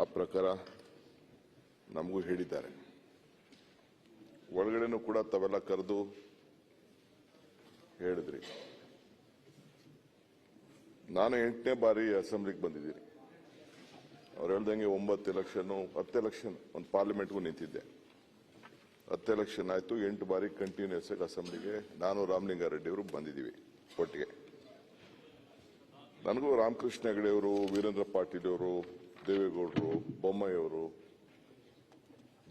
ಆ ಪ್ರಕಾರ ನಮಗೂ ಹೇಳಿದ್ದಾರೆ. ಒಳಗಡೆನೂ ಕೂಡ ತಾವೆಲ್ಲ ಕರೆದು ಹೇಳಿದ್ರಿ. ನಾನು ಎಂಟನೇ ಬಾರಿ ಅಸೆಂಬ್ಲಿಗೆ ಬಂದಿದ್ದೀನಿ. ಅವ್ರು ಹೇಳ್ದಂಗೆ ಒಂಬತ್ತು ಎಲೆಕ್ಷನ್ ಹತ್ತು ಎಲೆಕ್ಷನ್ ಒಂದು ಪಾರ್ಲಿಮೆಂಟ್ಗೂ ನಿಂತಿದ್ದೆ. ಹತ್ತು ಎಲೆಕ್ಷನ್ ಆಯಿತು, ಎಂಟು ಬಾರಿ ಕಂಟಿನ್ಯೂಸ್ ಆಗಿ ಅಸೆಂಬ್ಲಿಗೆ ನಾನು ರಾಮಲಿಂಗಾರೆಡ್ಡಿ ಅವರು ಬಂದಿದ್ದೀವಿ ಒಟ್ಟಿಗೆ. ನನಗೂ ರಾಮಕೃಷ್ಣ ಹೆಗಡೆ ಅವರು ವೀರೇಂದ್ರ ಪಾಟೀಲ್ ಅವರು ದೇವೇಗೌಡರು ಬೊಮ್ಮಾಯಿ ಅವರು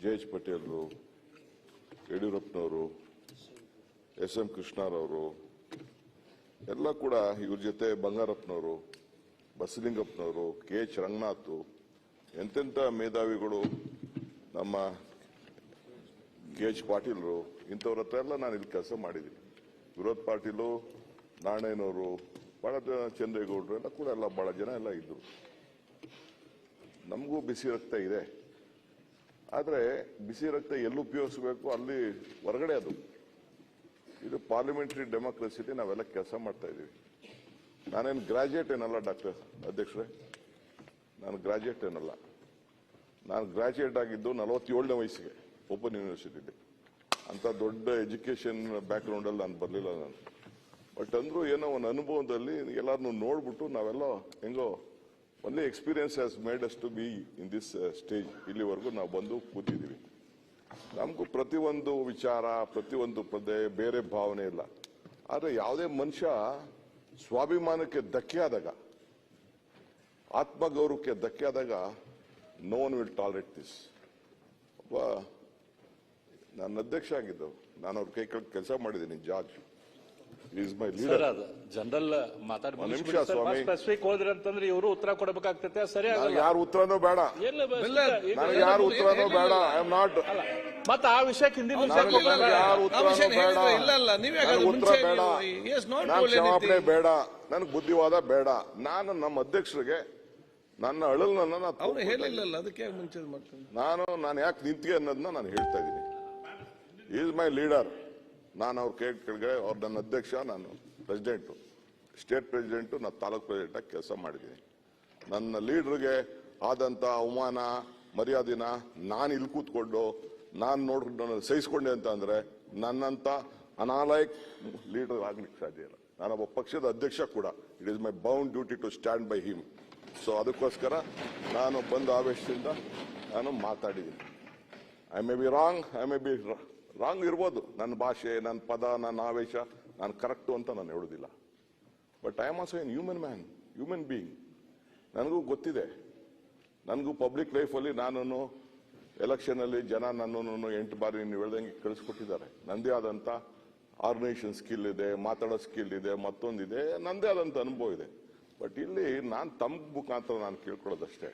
ಜೆ ಎಚ್ ಪಟೇಲ್ರು, ಯಡಿಯೂರಪ್ಪನವರು, ಎಸ್ ಎಂ ಕೃಷ್ಣರವರು, ಎಲ್ಲ ಕೂಡ ಇವ್ರ ಜೊತೆ ಬಂಗಾರಪ್ಪನವರು, ಬಸಲಿಂಗಪ್ಪನವರು, ಕೆ ಎಚ್ ರಂಗನಾಥ್, ಎಂತೆಂಥ ಮೇಧಾವಿಗಳು ನಮ್ಮ ಕೆ ಎಚ್ ಪಾಟೀಲ್ರು, ಇಂಥವ್ರ ಹತ್ರ ಎಲ್ಲ ನಾನು ಇಲ್ಲಿ ಕೆಲಸ ಮಾಡಿದ್ದೀನಿ. ವಿರೋಧ್ ಪಾಟೀಲು ನಾಣಯ್ಯನವರು ಭಾಳ ಚಂದ್ರೇಗೌಡರು ಎಲ್ಲ ಕೂಡ ಎಲ್ಲ ಬಹಳ ಜನ ಎಲ್ಲ ಇದ್ರು. ನಮಗೂ ಬಿಸಿ ರಕ್ತ ಇದೆ. ಆದರೆ ಬಿಸಿ ರಕ್ತ ಎಲ್ಲಿ ಉಪಯೋಗಿಸ್ಬೇಕು, ಅಲ್ಲಿ ಹೊರಗಡೆ ಅದು. ಇದು ಪಾರ್ಲಿಮೆಂಟರಿ ಡೆಮೋಕ್ರಸಿಲಿ ನಾವೆಲ್ಲ ಕೆಲಸ ಮಾಡ್ತಾ ಇದ್ದೀವಿ ನಾನೇನು ಗ್ರಾಜ್ಯುಯೇಟ್ ಏನಲ್ಲ ಡಾಕ್ಟರ್ ಅಧ್ಯಕ್ಷರೇ? ನಾನು ಗ್ರಾಜ್ಯುಯೇಟ್ ಏನಲ್ಲ. ನಾನು ಗ್ರಾಜ್ಯುಯೇಟ್ ಆಗಿದ್ದು ನಲವತ್ತೇಳನೇ ವಯಸ್ಸಿಗೆ ಓಪನ್ ಯೂನಿವರ್ಸಿಟಿಲಿ ಅಂತ ದೊಡ್ಡ ಎಜುಕೇಶನ್ ಬ್ಯಾಕ್ಗ್ರೌಂಡಲ್ಲಿ ನಾನು ಬರಲಿಲ್ಲ ನಾನು. ಬಟ್ ಅಂದ್ರೂ ಏನೋ ಒಂದು ಅನುಭವದಲ್ಲಿ ಎಲ್ಲರನ್ನೂ ನೋಡ್ಬಿಟ್ಟು ನಾವೆಲ್ಲ ಹೆಂಗೋ only experience has made us to be in this stage ಇಲ್ಲಿವರೆಗೂ ನಾವು ಬಂದು ಕೂತಿದ್ದೀವಿ. ನಮಗೂ ಪ್ರತಿಯೊಂದು ವಿಚಾರ, ಪ್ರತಿಯೊಂದು ಪದೇ ಬೇರೆ ಭಾವನೆ ಇಲ್ಲ. ಆದರೆ ಯಾವುದೇ ಮನುಷ್ಯ ಸ್ವಾಭಿಮಾನಕ್ಕೆ ಧಕ್ಕೆ ಆದಾಗ, ಆತ್ಮಗೌರವಕ್ಕೆ ಧಕ್ಕೆ ಆದಾಗ no one will tolerate this ಒಬ್ಬ ನಾನು ಅಧ್ಯಕ್ಷ ಆಗಿದ್ದು ನಾನು ಅವ್ರ ಕೈ ಕೆಲಸ ಮಾಡಿದ್ದೀನಿ, ಜಾರ್ಜ್. ಈಸ್ ಮೈ ಲೀಡರ್ ಅದು ಜನರಲ್ ಮಾತಾಡಿ ಒಂದ್ ನಿಮಿಷ ಸ್ವಾಮಿ. ಸ್ಪೆಸಿಫಿಕ್ ಹೋದ್ರಿ ಅಂತಂದ್ರೆ ಇವರು ಉತ್ತರ ಕೊಡಬೇಕಾಗ್ತೈತೆ ಸರಿ ಆಗಲ್ಲ. ಯಾರು ಉತ್ತರನೂ ಬೇಡ. ಎಲ್ಲ ಇಲ್ಲ, ನನಗೆ ಯಾರು ಉತ್ತರನೂ ಬೇಡ ಐ ಆಮ್ ನಾಟ್ ಮತ್ತೆ ಆ ವಿಷಯಕ್ಕೆ ಹಿಂದಿನ ವಿಷಯಕ್ಕೆ ಬರ್ಲಿಲ್ಲ. ಯಾರು ಆ ಉತ್ತರನೂ ವಿಷಯ ಬೇಡ. ಇಲ್ಲ ಅಲ್ಲ, ನೀವೇ ನನಗೆ ಉತ್ತರ ಮುಂಚೆ ಬೇಡ. ನಾನು ಕ್ಷಮಾಪಣೆ ಬೇಡ. ನನಗೆ ಬುದ್ಧಿವಾದ ಬೇಡ. ನಾನು ನಮ್ಮ ಅಧ್ಯಕ್ಷರಿಗೆ ನನ್ನ ಅಳಲನ್ನ ನಾನು ಅವ್ರು ಹೇಳಿಲ್ಲಲ್ಲ ಅದಕ್ಕೆ ಮುಂಚೆ ಇದ್ ನಾನು ನಾನು ಯಾಕೆ ನಿಂತಿಗೆ ಅನ್ನೋದನ್ನ ನಾನು ಹೇಳ್ತಾ ಇದ್ದೀನಿ. ಈಸ್ ಮೈ ಲೀಡರ್ ನಾನು ಅವ್ರು ಕೇಳಿ, ಕೆಳಗಡೆ ಅವ್ರು ನನ್ನ ಅಧ್ಯಕ್ಷ, ನಾನು ಪ್ರೆಸಿಡೆಂಟು ಸ್ಟೇಟ್ ಪ್ರೆಸಿಡೆಂಟು ನಾನು ತಾಲೂಕ್ ಪ್ರೆಸಿಡೆಂಟಾಗಿ ಕೆಲಸ ಮಾಡಿದ್ದೀನಿ. ನನ್ನ ಲೀಡ್ರಿಗೆ ಆದಂಥ ಅವಮಾನ, ಮರ್ಯಾದಿನ ನಾನು ಇಲ್ಲಿ ಕೂತ್ಕೊಂಡು, ನಾನು ನೋಡ್ಕೊಂಡು ಸಹಿಸ್ಕೊಂಡೆ ಅಂತ ಅಂದರೆ ನನ್ನಂಥ ಅನಾಲಯಕ್ ಲೀಡರ್ ಆಗ್ಲಿಕ್ಕೆ ಸಾಧ್ಯ ಇಲ್ಲ. ನಾನೊಬ್ಬ ಪಕ್ಷದ ಅಧ್ಯಕ್ಷ ಕೂಡ. It is my bound duty to stand by him so ಅದಕ್ಕೋಸ್ಕರ ನಾನು ಬಂದ ಆವೇಶದಿಂದ ನಾನು ಮಾತಾಡಿದ್ದೀನಿ. I may be wrong I may be wrong ಇರ್ಬೋದು. ನನ್ನ ಭಾಷೆ, ನನ್ನ ಪದ, ನನ್ನ ಆವೇಶ, ನಾನು ಕರೆಕ್ಟು ಅಂತ ನಾನು ಹೇಳೋದಿಲ್ಲ. But I am also an human man human being ನನಗೂ ಗೊತ್ತಿದೆ. ನನಗೂ ಪಬ್ಲಿಕ್ ಲೈಫಲ್ಲಿ ನಾನು ಎಲೆಕ್ಷನಲ್ಲಿ ಜನ ನನ್ನನ್ನು ಎಂಟು ಬಾರಿ ನೀವು ಹೇಳ್ದಂಗೆ ಕಳಿಸ್ಕೊಟ್ಟಿದ್ದಾರೆ. ನಂದೇ ಆದಂಥ ಆರ್ಗನೈಸೇಷನ್ ಸ್ಕಿಲ್ ಇದೆ, ಮಾತಾಡೋ ಸ್ಕಿಲ್ ಇದೆ, ಮತ್ತೊಂದಿದೆ. ನಂದೇ ಆದಂಥ ಅನುಭವ ಇದೆ. ಬಟ್ ಇಲ್ಲಿ ನಾನು ತಮ್ಮ ಮುಖಾಂತರ ನಾನು ಕೇಳ್ಕೊಳ್ಳೋದಷ್ಟೇ.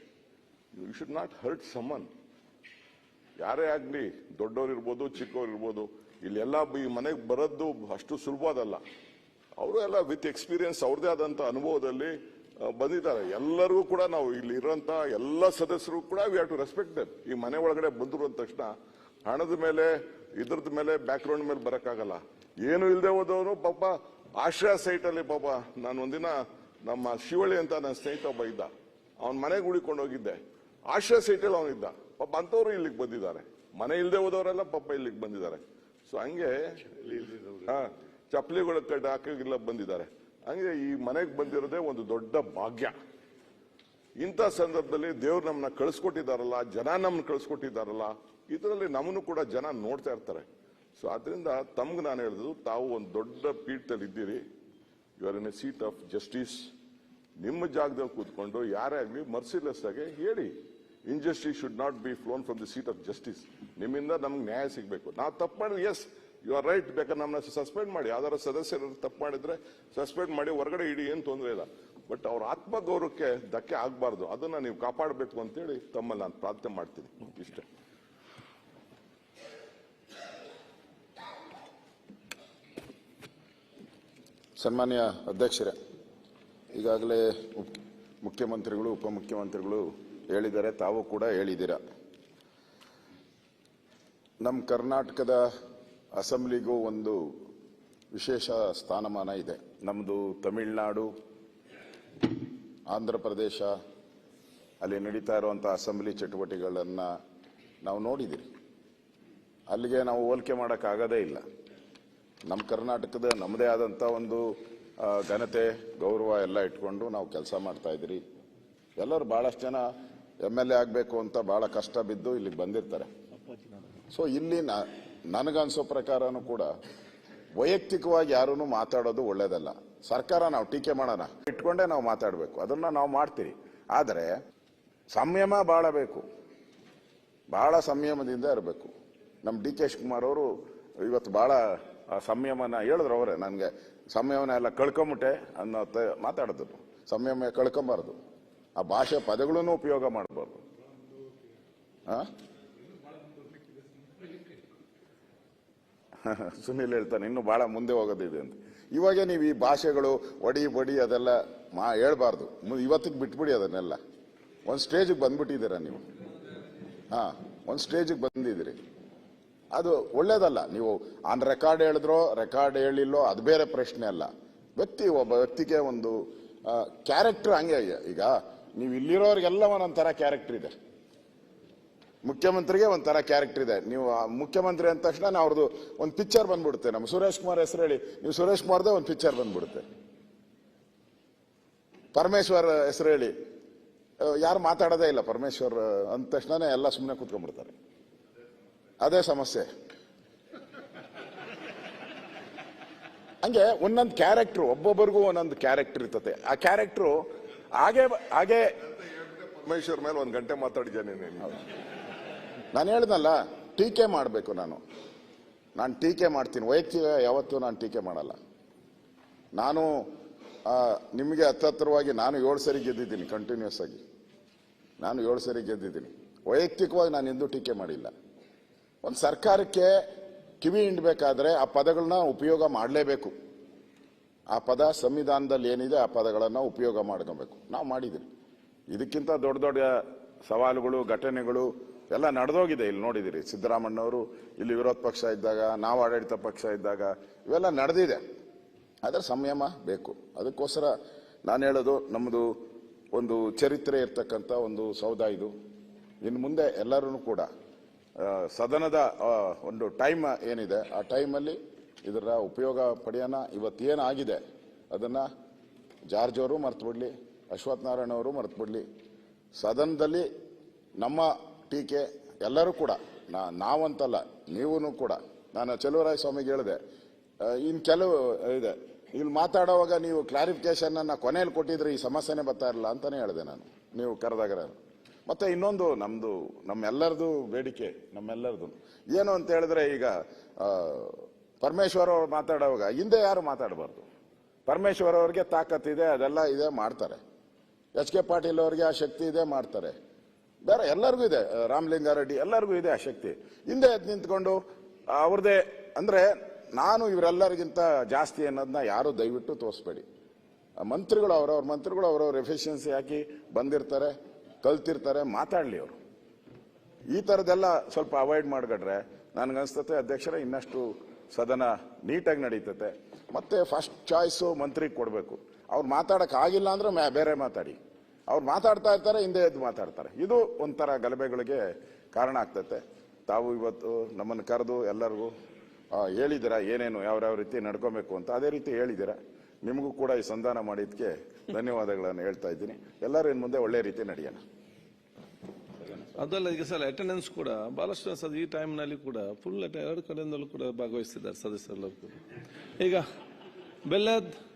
You should not hurt someone ಯಾರೇ ಆಗ್ಲಿ, ದೊಡ್ಡವ್ರು ಇರ್ಬೋದು ಚಿಕ್ಕವ್ರು ಇರ್ಬೋದು ಇಲ್ಲೆಲ್ಲ ಈ ಮನೆಗೆ ಬರೋದು ಅಷ್ಟು ಸುಲಭದಲ್ಲ ಅವರು ಎಲ್ಲ ವಿತ್ ಎಕ್ಸ್ಪೀರಿಯನ್ಸ್, ಅವ್ರದೇ ಆದಂತ ಅನುಭವದಲ್ಲಿ ಬಂದಿದ್ದಾರೆ. ಎಲ್ಲರಿಗೂ ಕೂಡ ನಾವು ಇಲ್ಲಿ ಇರುವಂತ ಎಲ್ಲ ಸದಸ್ಯರು ಕೂಡ we have to respect them ಈ ಮನೆ ಒಳಗಡೆ ಬಂದರು ಅಂದ ತಕ್ಷಣ ಹಣದ ಮೇಲೆ, ಇದ್ರದ ಮೇಲೆ ಬ್ಯಾಕ್ಗ್ರೌಂಡ್ ಮೇಲೆ ಬರೋಕ್ಕಾಗಲ್ಲ. ಏನು ಇಲ್ಲದೆ ಹೋದವನು ಪಾಪ ಆಶ್ರಯ ಸೈಟಲ್ಲಿ ಪಾಪ ನಾನು ಒಂದಿನ ನಮ್ಮ ಶಿವಳ್ಳಿ ಅಂತ ನನ್ನ ಸ್ನೇಹಿತ ಒಬ್ಬ ಇದ್ದ. ಅವನ ಮನೆಗೆ ಉಳಿಕೊಂಡು ಹೋಗಿದ್ದೆ ಆಶ್ರಯ ಸೈಟಲ್ಲಿ ಅವನಿದ್ದ. ಪಾಪ ಅಂತವ್ರು ಇಲ್ಲಿಗೆ ಬಂದಿದ್ದಾರೆ. ಮನೆ ಇಲ್ಲದೆ ಹೋದವರೆಲ್ಲ ಪಾಪ ಇಲ್ಲಿಗೆ ಬಂದಿದ್ದಾರೆ. ಸೊ ಹಂಗೆ ಹಾ ಚಪ್ಪಲಿಗಳ ಕಡೆ ಹಾಕಿಲ್ಲ ಬಂದಿದ್ದಾರೆ. ಹಂಗೆ ಈ ಮನೆಗೆ ಬಂದಿರೋದೇ ಒಂದು ದೊಡ್ಡ ಭಾಗ್ಯ. ಇಂಥ ಸಂದರ್ಭದಲ್ಲಿ ದೇವ್ರು ನಮ್ಮನ್ನ ಕಳಿಸ್ಕೊಟ್ಟಿದ್ದಾರಲ್ಲ ಜನ ನಮ್ಮನ್ನ ಕಳಿಸ್ಕೊಟ್ಟಿದ್ದಾರಲ್ಲ ಇದರಲ್ಲಿ ನಮ್ಮನ್ನು ಕೂಡ ಜನ ನೋಡ್ತಾ ಇರ್ತಾರೆ. ಸೊ ಆದ್ರಿಂದ ತಮ್ಗೆ ನಾನು ಹೇಳಿದ್ರು ತಾವು ಒಂದು ದೊಡ್ಡ ಪೀಠದಲ್ಲಿ ಇದ್ದೀರಿ. You are in a seat of justice ನಿಮ್ಮ ಜಾಗದಲ್ಲಿ ಕೂತ್ಕೊಂಡು ಯಾರೇ ಆಗಲಿ ಮರ್ಸಿಲೆಸ್ ಆಗಿ ಹೇಳಿ. Injustice should not be flown from the seat of justice ನಿಮ್ಮಿಂದ ನಮ್ಗೆ ನ್ಯಾಯ ಸಿಗಬೇಕು. ನಾವು ತಪ್ಪು ಮಾಡಿದ್ರೆ ಎಸ್ ಯು ಆರ್ ರೈಟ್ ಬೇಕಾದ್ರೆ ನಮ್ಮನ್ನ ಸಸ್ಪೆಂಡ್ ಮಾಡಿ. ಯಾವ್ದಾರ ಸದಸ್ಯರು ತಪ್ಪು ಮಾಡಿದ್ರೆ ಸಸ್ಪೆಂಡ್ ಮಾಡಿ ಹೊರಗಡೆ ಇಡಿ ಏನು ತೊಂದರೆ ಇಲ್ಲ. ಬಟ್ ಅವ್ರ ಆತ್ಮಗೌರವಕ್ಕೆ ಧಕ್ಕೆ ಆಗಬಾರ್ದು. ಅದನ್ನ ನೀವು ಕಾಪಾಡಬೇಕು ಅಂತೇಳಿ ತಮ್ಮಲ್ಲಿ ನಾನು ಪ್ರಾರ್ಥನೆ ಮಾಡ್ತೀನಿ. ಇಷ್ಟೇ. ಸನ್ಮಾನ್ಯ ಅಧ್ಯಕ್ಷರೇ ಈಗಾಗಲೇ ಮುಖ್ಯಮಂತ್ರಿಗಳು ಉಪಮುಖ್ಯಮಂತ್ರಿಗಳು ಹೇಳಿದ್ದಾರೆ ತಾವು ಕೂಡ ಹೇಳಿದ್ದೀರ ನಮ್ಮ ಕರ್ನಾಟಕದ ಅಸೆಂಬ್ಲಿಗೂ ಒಂದು ವಿಶೇಷ ಸ್ಥಾನಮಾನ ಇದೆ. ನಮ್ಮದು ತಮಿಳುನಾಡು, ಆಂಧ್ರ ಪ್ರದೇಶ, ಅಲ್ಲಿ ನಡೀತಾ ಇರುವಂಥ ಅಸೆಂಬ್ಲಿ ಚಟುವಟಿಕೆಗಳನ್ನು ನಾವು ನೋಡಿದ್ದೀರಿ ಅಲ್ಲಿಗೆ ನಾವು ಹೋಲಿಕೆ ಮಾಡೋಕ್ಕಾಗೋದೇ ಇಲ್ಲ. ನಮ್ಮ ಕರ್ನಾಟಕದ ನಮ್ಮದೇ ಆದಂಥ ಒಂದು ಘನತೆ, ಗೌರವ ಎಲ್ಲ ಇಟ್ಕೊಂಡು ನಾವು ಕೆಲಸ ಮಾಡ್ತಾ ಇದ್ದೀರಿ ಎಲ್ಲರೂ ಭಾಳಷ್ಟು ಜನ ಎಂ ಎಲ್ ಎ ಆಗಬೇಕು ಅಂತ ಭಾಳ ಕಷ್ಟ ಬಿದ್ದು ಇಲ್ಲಿಗೆ ಬಂದಿರ್ತಾರೆ. ಸೊ ಇಲ್ಲಿ ನನಗನ್ಸೋ ಪ್ರಕಾರನೂ ಕೂಡ ವೈಯಕ್ತಿಕವಾಗಿ ಯಾರೂ ಮಾತಾಡೋದು ಒಳ್ಳೇದಲ್ಲ. ಸರ್ಕಾರ ನಾವು ಟೀಕೆ ಮಾಡೋಣ. ಇಟ್ಕೊಂಡೇ ನಾವು ಮಾತಾಡಬೇಕು. ಅದನ್ನ ನಾವು ಮಾಡ್ತೀರಿ. ಆದರೆ ಸಂಯಮ ಭಾಳ ಬೇಕು. ಬಹಳ ಸಂಯಮದಿಂದ ಇರಬೇಕು. ನಮ್ಮ ಡಿ ಕೆ ಶಿವಕುಮಾರ್ ಅವರು ಇವತ್ತು ಆ, ಸಂಯಮನ ಹೇಳಿದ್ರು ಅವರೇ. ನನಗೆ ಸಂಯಮನ ಎಲ್ಲ ಕಳ್ಕೊಂಬಿಟ್ಟೆ ಅನ್ನೋ ಮಾತಾಡಿದ್ರು ಸಂಯಮ ಕಳ್ಕೊಂಬಾರ್ದು. ಆ ಭಾಷೆ ಪದಗಳನ್ನು ಉಪಯೋಗ ಮಾಡಬಾರ್ದು. ಸುನೀಲ್ ಹೇಳ್ತಾನೆ, ಇನ್ನು ಬಹಳ ಮುಂದೆ ಹೋಗೋದಿದೆ ಅಂತ. ಇವಾಗ ನೀವು ಈ ಭಾಷೆಗಳು ಒಡಿ ಬಡಿ ಅದೆಲ್ಲ ಮಾ, ಹೇಳ್ಬಾರ್ದು. ಇವತ್ತಿಗೆ ಬಿಟ್ಬಿಡಿ ಅದನ್ನೆಲ್ಲ. ಒಂದು ಸ್ಟೇಜಿಗೆ ಬಂದ್ಬಿಟ್ಟಿದ್ದೀರ ನೀವು? ಹಾ, ಒಂದು ಸ್ಟೇಜಿಗೆ ಬಂದಿದ್ದೀರಿ. ಅದು ಒಳ್ಳೇದಲ್ಲ, ನೀವು ಆನ್ ರೆಕಾರ್ಡ್ ಹೇಳಿದ್ರೋ, ರೆಕಾರ್ಡ್ ಹೇಳಿಲ್ಲೋ, ಅದು ಬೇರೆ ಪ್ರಶ್ನೆ ಅಲ್ಲ. ವ್ಯಕ್ತಿ, ಒಬ್ಬ ವ್ಯಕ್ತಿಗೆ ಒಂದು ಕ್ಯಾರೆಕ್ಟರ್ ಹಂಗೆ ಈಗ ನೀವು ಇಲ್ಲಿರೋರಿಗೆಲ್ಲ ಒಂದೊಂಥರ ಕ್ಯಾರೆಕ್ಟರ್ ಇದೆ. ಮುಖ್ಯಮಂತ್ರಿಗೆ ಒಂಥರ ಕ್ಯಾರೆಕ್ಟರ್ ಇದೆ. ನೀವು ಮುಖ್ಯಮಂತ್ರಿ ಅಂದ ತಕ್ಷಣ ಅವ್ರದ್ದು ಒಂದು ಪಿಕ್ಚರ್ ಬಂದ್ಬಿಡುತ್ತೆ. ನಮ್ಮ ಸುರೇಶ್ ಕುಮಾರ್ ಹೆಸರು ಹೇಳಿ. ನೀವು ಸುರೇಶ್ ಕುಮಾರ್ದೇ ಒಂದು ಪಿಕ್ಚರ್ ಬಂದ್ಬಿಡುತ್ತೆ. ಪರಮೇಶ್ವರ್ ಹೆಸರು ಹೇಳಿ. ಯಾರು ಮಾತಾಡೋದೇ ಇಲ್ಲ ಪರಮೇಶ್ವರ್ ಅಂದ ತಕ್ಷಣನೇ ಎಲ್ಲ ಸುಮ್ಮನೆ ಕೂತ್ಕೊಂಡ್ಬಿಡ್ತಾರೆ. ಅದೇ ಸಮಸ್ಯೆ. ಹಂಗೆ ಒಂದೊಂದು ಕ್ಯಾರೆಕ್ಟ್ರು ಒಬ್ಬೊಬ್ಬರಿಗೂ ಒಂದೊಂದು ಕ್ಯಾರೆಕ್ಟರ್ ಇರ್ತದೆ ಆ ಕ್ಯಾರೆಕ್ಟ್ರು ಹಾಗೆ ಹಾಗೆ. ಪರಮೇಶ್ವರ್ ಮೇಲೆ ಒಂದು ಗಂಟೆ ಮಾತಾಡಿದ್ದೇನೆ ನೀನು? ನಾನು ಹೇಳ್ದಲ್ಲ ಟೀಕೆ ಮಾಡಬೇಕು ನಾನು. ನಾನು ಟೀಕೆ ಮಾಡ್ತೀನಿ. ವೈಯಕ್ತಿಕ ಯಾವತ್ತೂ ನಾನು ಟೀಕೆ ಮಾಡಲ್ಲ. ನಾನು ನಿಮಗೆ ಹತ್ತತ್ರವಾಗಿ ನಾನು ಏಳು ಸರಿ ಗೆದ್ದಿದ್ದೀನಿ ಕಂಟಿನ್ಯೂಸ್ ಆಗಿ. ನಾನು ಏಳು ಸರಿ ಗೆದ್ದಿದ್ದೀನಿ. ವೈಯಕ್ತಿಕವಾಗಿ ನಾನು ಎಂದೂ ಟೀಕೆ ಮಾಡಿಲ್ಲ. ಒಂದು ಸರ್ಕಾರಕ್ಕೆ ಕಿವಿ ಹಿಂಡಬೇಕಾದ್ರೆ ಆ ಪದಗಳನ್ನ ಉಪಯೋಗ ಮಾಡಲೇಬೇಕು. ಆ ಪದ ಸಂವಿಧಾನದಲ್ಲಿ ಏನಿದೆ ಆ ಪದಗಳನ್ನು ಉಪಯೋಗ ಮಾಡ್ಕೋಬೇಕು. ನಾವು ಮಾಡಿದ್ದೀವಿ. ಇದಕ್ಕಿಂತ ದೊಡ್ಡ ದೊಡ್ಡ ಸವಾಲುಗಳು, ಘಟನೆಗಳು ಎಲ್ಲ ನಡೆದೋಗಿದೆ ಇಲ್ಲಿ ನೋಡಿದಿರಿ. ಸಿದ್ದರಾಮಣ್ಣವರು ಇಲ್ಲಿ ವಿರೋಧ ಪಕ್ಷ ಇದ್ದಾಗ, ನಾವು ಆಡಳಿತ ಪಕ್ಷ ಇದ್ದಾಗ ಇವೆಲ್ಲ ನಡೆದಿದೆ. ಆದರೆ ಸಂಯಮ ಬೇಕು. ಅದಕ್ಕೋಸ್ಕರ ನಾನು ಹೇಳೋದು, ನಮ್ಮದು ಒಂದು ಚರಿತ್ರೆ ಇರ್ತಕ್ಕಂಥ ಒಂದು ಸೌಧ ಇದು. ಇನ್ನು ಮುಂದೆ ಎಲ್ಲರೂ ಕೂಡ ಸದನದ ಒಂದು ಟೈಮ್ ಏನಿದೆ, ಆ ಟೈಮಲ್ಲಿ ಇದರ ಉಪಯೋಗ ಪಡೆಯೋಣ ಇವತ್ತೇನಾಗಿದೆ? ಅದನ್ನು ಜಾರ್ಜ್ ಅವರು ಮರ್ತು ಬಿಡಲಿ ಅಶ್ವಥ್ ನಾರಾಯಣ ಅವರು ಸದನದಲ್ಲಿ ನಮ್ಮ ಟೀಕೆ ಎಲ್ಲರೂ ಕೂಡ, ನಾ, ನಾವಂತಲ್ಲ ನೀವೂ ಕೂಡ, ನಾನು ಚಲುವರಾಯ ಸ್ವಾಮಿಗೆ ಹೇಳಿದೆ. ಇನ್ನು ಕೆಲವು, ಇದೆ. ಇಲ್ಲಿ ಮಾತಾಡೋವಾಗ ನೀವು ಕ್ಲಾರಿಫಿಕೇಶನ್ ಅನ್ನ ಕೊನೆಯಲ್ಲಿ ಕೊಟ್ಟಿದ್ರೆ ಈ ಸಮಸ್ಯೆನೇ ಬರ್ತಾ ಇರಲ್ಲ ಅಂತಲೇ ಹೇಳಿದೆ ನಾನು, ನೀವು ಕರೆದಾಗ ಮತ್ತೆ ಇನ್ನೊಂದು ನಮ್ಮದು ನಮ್ಮೆಲ್ಲರದು ಬೇಡಿಕೆ ನಮ್ಮೆಲ್ಲರದು ಏನು ಅಂತ ಹೇಳಿದ್ರೆ ಈಗ ಪರಮೇಶ್ವರ್ ಅವರು ಮಾತಾಡುವಾಗ, ಹಿಂದೆ ಯಾರು ಮಾತಾಡಬಾರ್ದು. ಪರಮೇಶ್ವರ್ ಅವರಿಗೆ ತಾಕತ್ತಿದೆ ಅದೆಲ್ಲ ಇದೆ, ಮಾಡ್ತಾರೆ. ಎಚ್ ಕೆ ಪಾಟೀಲ್ ಅವರಿಗೆ ಆ ಶಕ್ತಿ ಇದೆ, ಮಾಡ್ತಾರೆ. ಬೇರೆ ಎಲ್ಲರಿಗೂ ಇದೆ, ರಾಮಲಿಂಗಾರೆಡ್ಡಿ, ಎಲ್ಲರಿಗೂ ಇದೆ ಆ ಶಕ್ತಿ. ಹಿಂದೆ ಎದ್ದು ನಿಂತ್ಕೊಂಡು, ಅವ್ರದ್ದೇ, ಅಂದ್ರೆ ನಾನು ಇವರೆಲ್ಲರಿಗಿಂತ ಜಾಸ್ತಿ ಅನ್ನೋದನ್ನ ಯಾರು ದಯವಿಟ್ಟು ತೋರಿಸ್ಬೇಡಿ. ಮಂತ್ರಿಗಳು ಅವರವ್ರ ಮಂತ್ರಿಗಳು ಅವರವ್ರ ಎಫಿಷಿಯನ್ಸಿ ಹಾಕಿ ಬಂದಿರ್ತಾರೆ, ಕಲ್ತಿರ್ತಾರೆ, ಮಾತಾಡ್ಲಿ ಅವರು. ಈ ಥರದ್ದೆಲ್ಲ ಸ್ವಲ್ಪ ಅವಾಯ್ಡ್ ಮಾಡ್ಕೊಂಡ್ರೆ, ನನಗನ್ಸ್ತತೆ ಅಧ್ಯಕ್ಷರೇ ಇನ್ನಷ್ಟು ಸದನ ನೀಟಾಗಿ ನಡೀತತೆ. ಮತ್ತೆ ಫಸ್ಟ್ ಚಾಯ್ಸು ಮಂತ್ರಿಗೆ ಕೊಡಬೇಕು. ಅವ್ರು ಮಾತಾಡೋಕ್ಕಾಗಿಲ್ಲ ಅಂದ್ರೆ ಮ್ಯಾ- ಬೇರೆ ಮಾತಾಡಿ. ಅವ್ರು ಮಾತಾಡ್ತಾ ಇರ್ತಾರೆ ಹಿಂದೆ ಎದ್ದು ಮಾತಾಡ್ತಾರೆ. ಇದು ಒಂಥರ ಗಲಭೆಗಳಿಗೆ ಕಾರಣ ಆಗ್ತತೆ. ತಾವು ಇವತ್ತು ನಮ್ಮನ್ನು ಕರೆದು ಎಲ್ಲರಿಗೂ ಆ, ಹೇಳಿದ್ದೀರಾ? ಏನೇನು ಯಾವ್ಯಾವ ರೀತಿ ನಡ್ಕೊಬೇಕು ಅಂತ ಅದೇ ರೀತಿ ಹೇಳಿದಿರ ನಿಮಗೂ ಕೂಡ ಈ ಸಂಧಾನ ಮಾಡಿದ್ದಕ್ಕೆ ಧನ್ಯವಾದಗಳನ್ನು ಹೇಳ್ತಾ ಇದ್ದೀನಿ. ಎಲ್ಲರೂ ಇನ್ನು ಮುಂದೆ ಒಳ್ಳೆ ರೀತಿ ನಡೆಯೋಣ. ಅದಲ್ಲ, ಈಗ ಸರ್ ಅಟೆಂಡೆನ್ಸ್ ಕೂಡ, ಬಹಳಷ್ಟು ಸದ ಈ ಟೈಮ್ನಲ್ಲಿ ಕೂಡ ಫುಲ್ ಎರಡು ಕಡೆಯಿಂದಲೂ ಕೂಡ ಭಾಗವಹಿಸ್ತಿದ್ದಾರೆ ಸದಸ್ಯರೆಲ್ಲರೂ ಕೂಡ. ಈಗ, ಬೆಲ್ಲದ್